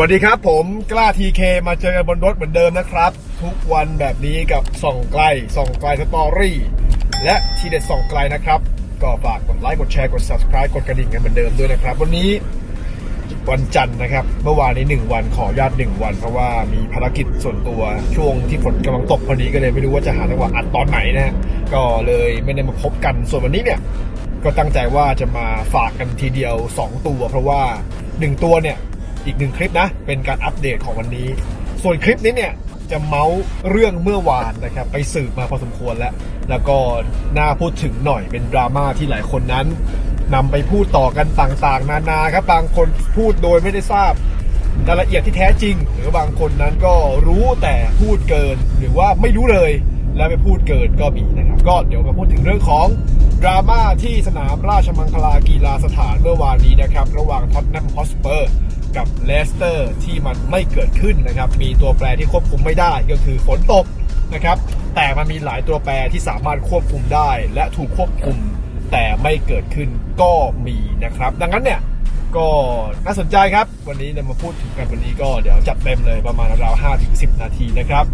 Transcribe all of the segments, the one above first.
วัสดีครับผมกล้าทีเคมาเจอกันบนรถเหมือนเดิมนะครับ ทุกวันแบบนี้กับส่องไกลส่องไกลสตอรี่และทีเด็ดส่องไกลนะครับ ก็ฝากกดไลค์กดแชร์กด subscribe กดกระดิ่งกันเหมือนเดิมด้วยนะครับ วันนี้วันจันทร์นะครับ เมื่อวานนี้ 1 วันขออนุญาต1วัน เพราะว่ามีภารกิจส่วนตัวช่วงที่ฝนกำลังตกพอดีก็เลยไม่รู้ว่าจะหาจังหวะอัดตอนไหนนะฮะก็เลยไม่ได้มาพบกันส่วนวันนี้เนี่ยก็ตั้งใจว่าจะมาฝากกันทีเดียว 2 ตัว เพราะว่า 1 ตัวเนี่ย อีกหนึ่งคลิปนะ เป็นการอัปเดตของวันนี้ ส่วนคลิปนี้เนี่ยจะเมาส์เรื่องเมื่อวานนะครับ ไปสืบมาพอสมควรแล้ว แล้วก็น่าพูดถึงหน่อยเป็นดราม่าที่หลายคนนั้นนำไปพูดต่อกันต่างๆ นานาครับ บางคนพูดโดยไม่ได้ทราบรายละเอียดที่แท้จริง หรือบางคนนั้นก็รู้แต่พูดเกิน หรือว่าไม่รู้เลย แล้วไปพูดเกินก็มีนะครับ ก็เดี๋ยวมาพูดถึงเรื่องของ ดราม่าที่สนามราชมังคลากีฬาสถานเมื่อวานนี้นะครับ ระหว่างท็อตแนมฮอสเปอร์กับเลสเตอร์ที่มันไม่เกิดขึ้นนะครับ มีตัวแปรที่ควบคุมไม่ได้ก็คือฝนตกนะครับ แต่มันมีหลายตัวแปรที่สามารถควบคุมได้ และถูกควบคุมแต่ไม่เกิดขึ้นก็มีนะครับ ดังนั้นเนี่ยก็น่าสนใจครับ วันนี้เรามาพูดถึงกันวันนี้ก็เดี๋ยวจัดเต็มเลยประมาณราว5ถึง10 นาทีนะครับ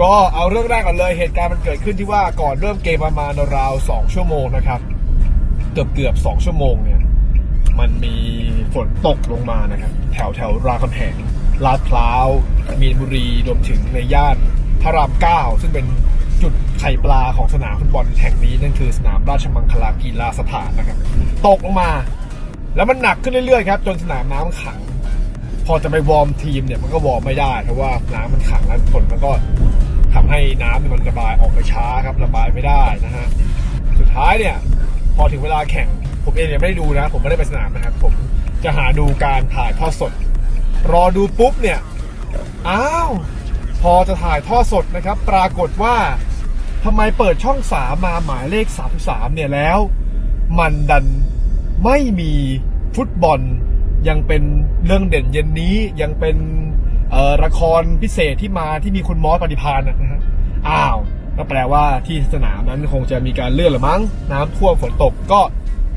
ก็เอาเรื่องแรกก่อนเลยเหตุการณ์มันเกิดขึ้นที่ว่าก่อนเริ่มเกมประมาณราว2ชั่วโมงนะครับ เกือบเกือบๆ2ชั่วโมงเนี่ยมันมีฝนตกลงมานะครับ แถวแถวรามคำแหงลาดพร้าว มีนบุรีรวมถึงในย่านพระรามเก้าซึ่งเป็นจุดไข่ปลาของสนามฟุตบอลแห่งนี้นั่นคือสนามราชมังคลากีฬาสถานนะครับ ตกลงมา แล้วมันหนักขึ้นเรื่อยๆครับ จนสนามน้ำขัง พอจะไปวอร์มทีมเนี่ยมันก็วอร์มไม่ได้เพราะว่าน้ำมันขังแล้วฝนมันก็ ทำให้น้ำเนี่ยมันระบายออกไปช้าครับระบายไม่ได้นะฮะสุดท้ายเนี่ยพอถึงเวลาแข่ง ผมเองเนี่ยไม่ได้ดูนะ ผมไม่ได้ไปสนามนะครับ ผมจะหาดูการถ่ายทอดสด รอดูปุ๊บเนี่ยอ้าวพอจะถ่ายทอดสดนะครับ ปรากฏว่าทำไมเปิดช่องสามมาหมายเลข33เนี่ยแล้ว มันดันไม่มีฟุตบอลยังเป็นเรื่องเด่นเย็นนี้ยังเป็น ละครพิเศษที่มาที่มีคุณมอสปฏิพานนะฮะอ้าวก็แปลว่าที่สนามนั้นคงจะมีการเลื่อนหรือมั้ง น้ำท่วมฝนตกก็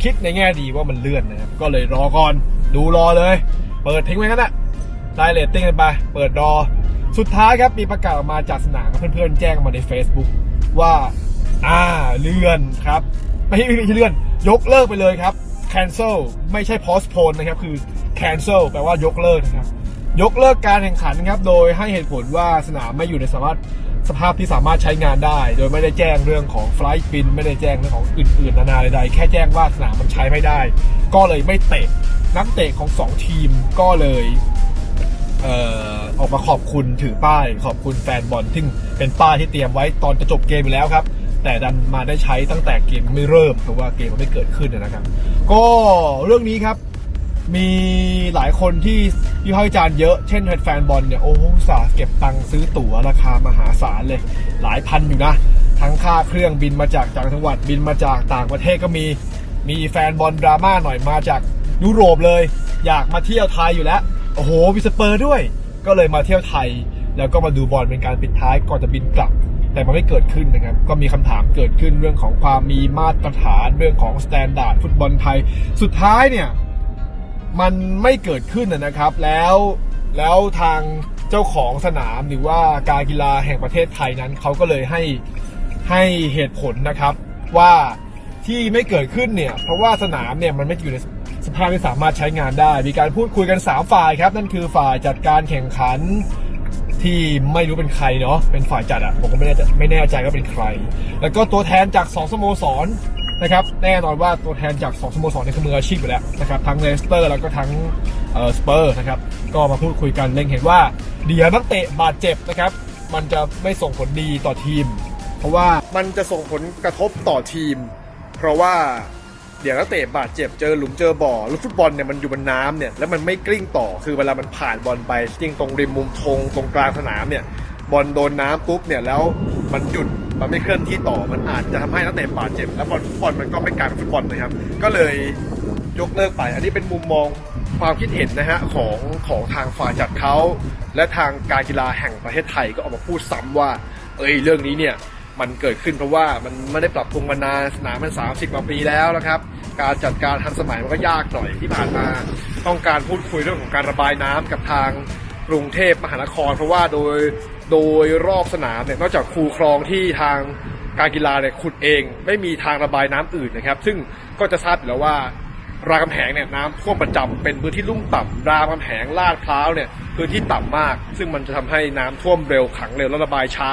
คิดในแง่ดีว่ามันเลื่อนนะครับก็เลยรอก่อนดูรอเลย เปิดทิ้งไว้กันนะได้เรตติ้งกันไปเปิดรอสุดท้ายครับมีประกาศออกมาจากสนามเพื่อนๆแจ้งมาใน Facebook ว่าอ่าเลื่อนครับไม่ใช่ไม่ใช่เลื่อน ยกเลิกไปเลยครับ cancel ไม่ใช่ postpone นะครับ คือ cancel แปลว่ายกเลิกนะครับ ยกเลิกการแข่งขันครับ โดยให้เหตุผลว่าสนามไม่อยู่ในสภาพสภาพที่สามารถใช้งานได้ โดยไม่ได้แจ้งเรื่องของไฟล์บิน ไม่ได้แจ้งเรื่องของอื่นๆนานาใดๆแค่แจ้งว่าสนามมันใช้ไม่ได้ ก็เลยไม่เตะนักเตะของสองทีมก็เลยเอ่อออกมาขอบคุณถือป้าย ขอบคุณแฟนบอลซึ่งเป็นป้ายที่เตรียมไว้ตอนจะจบเกมอยู่แล้วครับ แต่ดันมาได้ใช้ตั้งแต่เกมไม่เริ่มเพราะว่าเกมมันไม่เกิดขึ้นนะครับ ก็เรื่องนี้ครับ มีหลายคนที่วิพากษ์วิจารณ์เยอะ เช่นแฟนบอลเนี่ย โอ้โหสาเก็บตังค์ซื้อตั๋วราคามหาศาลเลย หลายพันอยู่นะ ทั้งค่าเครื่องบินมาจากต่างจังหวัดบินมาจากต่างประเทศก็มี มีแฟนบอลดราม่าหน่อยมาจากยุโรปเลย อยากมาเที่ยวไทยอยู่แล้ว โอ้โหมีสเปอร์ด้วย ก็เลยมาเที่ยวไทย แล้วก็มาดูบอลเป็นการปิดท้ายก่อนจะบินกลับ แต่มันไม่เกิดขึ้นนะครับ ก็มีคำถามเกิดขึ้นเรื่องของความมีมาตรฐานเรื่องของสแตนดาร์ดฟุตบอลไทย สุดท้ายเนี่ย มันไม่เกิดขึ้นนะครับ แล้วแล้วทางเจ้าของสนามหรือว่าการกีฬาแห่งประเทศไทยนั้นเขาก็เลยให้ให้เหตุผลนะครับว่าที่ไม่เกิดขึ้นเนี่ยเพราะว่าสนามเนี่ยมันไม่อยู่ในสภาพที่สามารถใช้งานได้ มีการพูดคุยกัน 3 ฝ่ายครับ นั่นคือฝ่ายจัดการแข่งขันที่ไม่รู้เป็นใครเนาะเป็นฝ่ายจัดอะผมก็ไม่แน่ใจไม่แน่ใจว่าเป็นใคร แล้วก็ตัวแทนจาก 2สโมสร นะครับแน่นอนว่าตัวแทนจาก2สโมสรในคือมืออาชีพอยู่แล้วนะครับทั้งเลสเตอร์แล้วก็ทั้งสเปอร์นะครับก็มาพูดคุยกันเล็งเห็นว่าเดี๋ยวนักเตะบาดเจ็บนะครับมันจะไม่ส่งผลดีต่อทีม เพราะว่ามันจะส่งผลกระทบต่อทีม เพราะว่าเดี๋ยวนักเตะบาดเจ็บเจอหลุมเจอบ่อล้วฟุตบอลเนี่ยมันอยู่บนน้ำเนี่ยแล้วมันไม่กลิ้งต่อคือเวลามันผ่านบอลไปจริงตรงริมมุมธงตรงกลางสนามเนี่ยบอลโดนน้ำปุ๊บเนี่ยแล้วมันหยุด มันไม่เคลื่อนที่ต่อมันอาจจะทำให้นักเตะบาดเจ็บ แล้วบอลฟุตบอลมันก็ไม่กลายเป็นฟุตบอลนะครับ ก็เลยยกเลิกไป อันนี้เป็นมุมมองความคิดเห็นนะฮะของของทางฝ่ายจัดเขาและทางการกีฬาแห่งประเทศไทยก็ออกมาพูดซ้ำว่า เอ้ยเรื่องนี้เนี่ยมันเกิดขึ้นเพราะว่ามันไม่ได้ปรับปรุงมานานสนามมัน 30กว่าปีแล้วนะครับ การจัดการทันสมัยมันก็ยากหน่อยที่ผ่านมา ต้องการพูดคุยเรื่องของการระบายน้ำกับทางกรุงเทพมหานคร เพราะว่าโดย โดยรอบสนามเนี่ยนอกจากคูคลองที่ทางการกีฬาเนี่ยขุดเอง ไม่มีทางระบายน้ำอื่นนะครับ ซึ่งก็จะทราบอยู่แล้วว่ารามคำแหงเนี่ยน้ำท่วมประจำเป็นพื้นที่ลุ่มต่ำรามคำแหงลาดพร้าวเนี่ยพื้นที่ต่ำมาก ซึ่งมันจะทำให้น้ำท่วมเร็วขังเร็วแล้วระบายช้า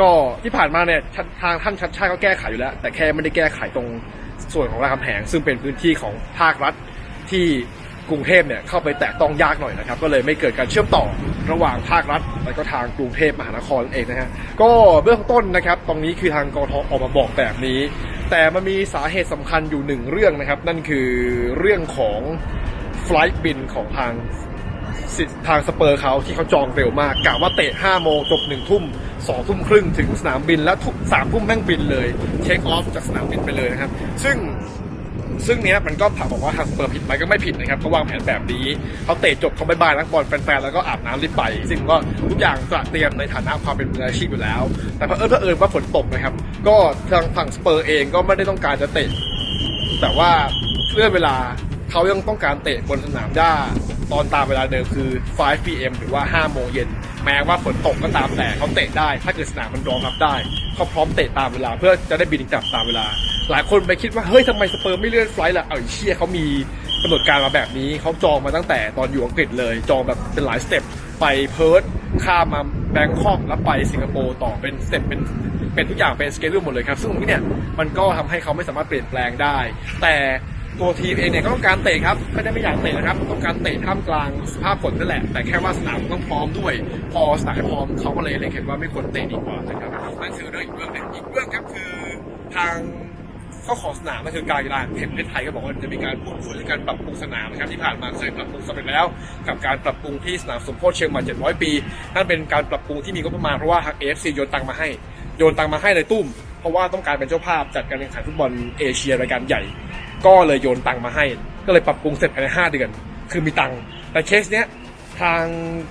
ก็ที่ผ่านมาเนี่ยททางท่านชัดชาติก็แก้ไขอยู่แล้ว แต่แค่ไม่ได้แก้ไขตรงส่วนของรามคำแหง ซึ่งเป็นพื้นที่ของภาครัฐที่ กรุงเทพเนี่ยเข้าไปแตะต้องยากหน่อยนะครับ ก็เลยไม่เกิดการเชื่อมต่อระหว่างภาครัฐ และก็ทางกรุงเทพมหานครเองนะฮะก็เบื้องต้นนะครับตรงนี้คือทางกทออกมาบอกแบบนี้ แต่มันมีสาเหตุสำคัญอยู่หนึ่งเรื่องนะครับ นั่นคือเรื่องของไฟล์บินของทางทางสเปอร์เขาที่เขาจองเร็วมากกะว่าเตะ 5 โมงจบ 1 ทุ่ม 2 ทุ่มครึ่งถึงสนามบินแล้วทุก3ทุ่มแม่งบินเลย เช็คออฟจากสนามบินไปเลยนะครับ ซึ่ง ซึ่งเนี้ยมันก็ถามบอกว่าทางสเปอร์ผิดไหมก็ไม่ผิดนะครับเขาวางแผนแบบนี้เขาเตะจบเขาบายบายนักบอลแฟนๆแล้วก็อาบน้ำรีบไป ซึ่งก็ทุกอย่างตระเตรียมในฐานะความเป็นมืออาชีพอยู่แล้ว แต่เพอเอิญเผอิญว่าฝนตกนะครับ ก็ทางฝั่งสเปอร์เองก็ไม่ได้ต้องการจะเตะแต่ว่าเลื่อนเวลาเขายังต้องการเตะบนสนามหญ้าตอนตามเวลาเดิมคือ 5 p.m. หรือว่า 5 โมงเย็น แม้ว่าฝนตกก็ตามแต่เขาเตะได้ ถ้าเกิดสนามมันรองรับได้เขาพร้อมเตะตามเวลา เพื่อจะได้บินกลับตามเวลา หลายคนไปคิดว่าเฮ้ยทำไมสเปอร์ไม่เลื่อนไฟล์ล่ะ เอาไอ้เชี่ยเขามีกำหนดการมาแบบนี้เขาจองมาตั้งแต่ตอนอยู่อังกฤษเลย จองแบบเป็นหลายสเต็ปไปเพิร์ธข้ามมาแบงคอกแล้วไปสิงคโปร์ต่อเป็นสเต็ปเป็นเป็นทุกอย่างเป็นสเกลหมดเลยครับ ซึ่งตรงนี้เนี่ยมันก็ทำให้เขาไม่สามารถเปลี่ยนแปลงได้ แต่ ตัวทีมเองเนี่ยก็ต้องการเตะครับไม่ได้ไม่อยากเตะนะครับ ต้องการเตะท่ามกลางสภาพฝนนั่นแหละ แต่แค่ว่าสนามต้องพร้อมด้วย พอสนามพร้อมเขาก็เลยเล็งเห็นว่าไม่ควรเตะดีกว่านะครับนั่นคือเรื่องอีกเรื่องหนึ่งอีกเรื่องครับคือทางเจ้าขอสนามก็คือการกีฬาแห่งประเทศไทยก็บอกว่าจะมีการพูดคุยในการปรับปรุงสนามนะครับที่ผ่านมาเคยปรับปรุงสำเร็จแล้ว กับการปรับปรุงที่สนามสมโพธิเชียงใหม่700 ปีนั่นเป็นการปรับปรุงที่มีงบประมาณเพราะว่าทาง AFC โยนตังมาให้โยนตังมาให้เลยตุ้ม เพราะว่าต้องการเป็นเจ้าภาพจัดการแข่งขันฟุตบอลเอเชียรายการใหญ่ ก็เลยโยนตังมาให้ ก็เลยปรับปรุงเสร็จภายใน5เดือน คือมีตังค์แต่เคสเนี้ยทาง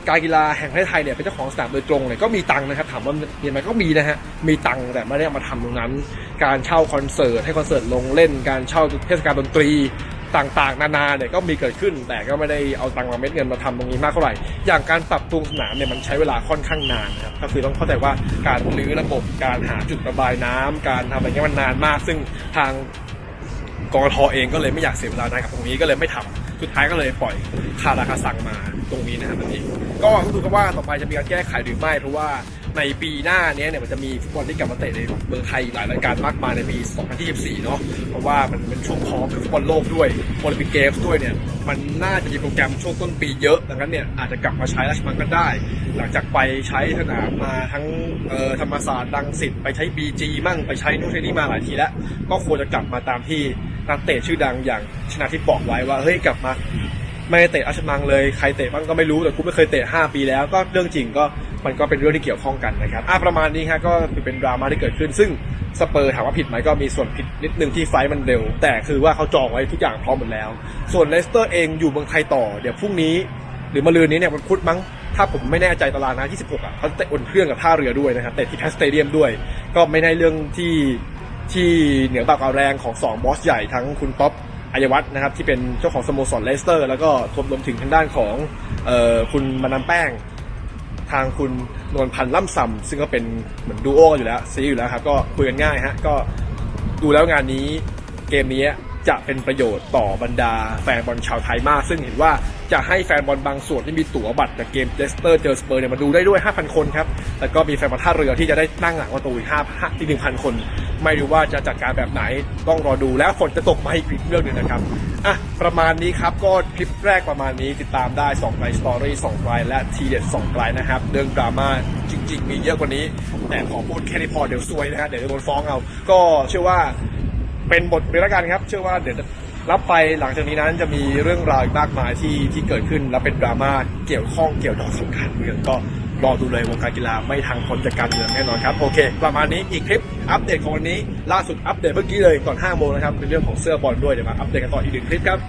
การกีฬาแห่งประเทศไทยเนี่ยเป็นเจ้าของสนามโดยตรงเลยก็มีตังค์นะครับถามว่ามีไหมก็มีนะฮะมีตังค์แต่ไม่ได้เอามาทำตรงนั้น การเช่าคอนเสิร์ตให้คอนเสิร์ตลงเล่นการเช่าเทศกาลดนตรี ต่างๆ นานาเนี่ยก็มีเกิดขึ้น แต่ก็ไม่ได้เอาตังค์มาเม็ดเงินมาทำตรงนี้มากเท่าไหร่ อย่างการปรับปรุงสนามเนี่ยมันใช้เวลาค่อนข้างนานนะครับก็คือต้องเข้าใจว่าการรื้อระบบการหาจุดระบายน้ำการทำอะไรเงี้ยมันนานมาก ซึ่งทางกกทเองก็เลยไม่อยากเสียเวลานานกับตรงนี้ก็เลยไม่ทำสุดท้ายก็เลยปล่อยคาราคาสั่งมาตรงนี้นะครับนั่นเองก็ต้องดูกันว่าต่อไปจะมีการแก้ไขหรือไม่เพราะว่าในปีหน้าเนี้ยเนี่ยมันจะมีฟุตบอลที่กลับมาเตะในเมืองไทยหลายรายการมากมายในปี 2024 เนาะเพราะว่ามันเป็นช่วงพร้อมกับฟุตบอลโลกด้วยโอลิมปิกเกมส์ด้วยเนี่ยมันน่าจะมีโปรแกรมช่วงต้นปีเยอะดังนั้นเนี่ยอาจจะกลับมาใช้ราชมังก็ได้ หลังจากไปใช้สนามมาทั้งธรรมศาสตร์ดังสิทธิ์ไปใช้ BG มั่งไปใช้นู่นใช้นี่มาหลายทีแล้ว ก็ควรจะกลับมาตามที่นักเตะชื่อดังอย่างชนะทิพย์บอกไว้ว่าเฮ้ยกลับมาไม่ได้เตะอาชมังเลยใครเตะบ้างก็ไม่รู้แต่กูไม่เคยเตะ5ปีแล้วก็เรื่องจริงก็ มันก็เป็นเรื่องที่เกี่ยวข้องกันนะครับอะประมาณนี้ฮะก็เป็นดราม่าที่เกิดขึ้น ซึ่งสเปอร์ถามว่าผิดไหมก็มีส่วนผิดนิดนึงที่ไฟมันเร็ว แต่คือว่าเขาจองไว้ทุกอย่างพร้อมหมดแล้ว ส่วนเลสเตอร์เองอยู่เมืองไทยต่อเดี๋ยวพรุ่งนี้ หรือมะรืนนี้เนี่ยมันพุธมั้งถ้าผมไม่แน่ใจตารางนะ26อะเขาเตะอุ่นเครื่องกับท่าเรือด้วยนะครับเตะที่แพสเตเดียมด้วย ก็ไม่ได้เรื่องที่ที่เหนือบากเอาแรงของสองบอสใหญ่ทั้งคุณป๊อปอายวัฒน์นะครับที่เป็นเจ้าของสโมสรเลสเตอร์ แล้วก็รวมถึงทางด้านของเอ่อคุณมานาแป้ง ทางคุณนวลพันธ์ล่ำซำซึ่งก็เป็นเหมือนดูโอกันอยู่แล้วซีอยู่แล้วครับก็คุยกันง่ายฮะก็ดูแล้วงานนี้เกมนี้จะเป็นประโยชน์ต่อบรรดาแฟนบอลชาวไทยมาก ซึ่งเห็นว่าจะให้แฟนบอลบางส่วนที่มีตั๋วบัตรจากเกมเลสเตอร์เจอสเปอร์เนี่ยมาดูได้ด้วย 5,000 คนครับ แล้วก็มีแฟนบอลท่าเรือที่จะได้นั่งหลังประตูอีก5อีก1,000 คน ไม่รู้ว่าจะจัดการแบบไหนต้องรอดูแล้วฝนจะตกไหมาอีกเรื่องหนึ่งนะครับอะประมาณนี้ครับก็คลิปแรกประมาณนี้ติดตามได้2ไกลสตอรี่2ไกลและทีเด็ด2ไกลนะครับเรื่องดราม่าจริง ๆ มีเยอะกว่านี้ แต่ขอพูดแค่นี้พอเดี๋ยวซวยนะฮะเดี๋ยวโดนฟ้องเอา ก็เชื่อว่าเป็นบทเรียนแล้วกันครับ เชื่อว่าเดี๋ยวรับไปหลังจากนี้นั้นจะมีเรื่องราวอีกมากมายที่ที่เกิดขึ้นและเป็นดราม่าเกี่ยวข้องเกี่ยวดอกสำคัญเมืองก็ รอดูเลยวงการกีฬาไม่ทางพ้นจากการเมืองแน่นอนครับ โอเค ประมาณนี้อีกคลิปอัปเดตของวันนี้ ล่าสุดอัปเดตเมื่อกี้เลยก่อน5โมงนะครับเป็นเรื่องของเสื้อบอลด้วยเดี๋ยวมาอัปเดตกันต่ออีกหนึ่งคลิปครับ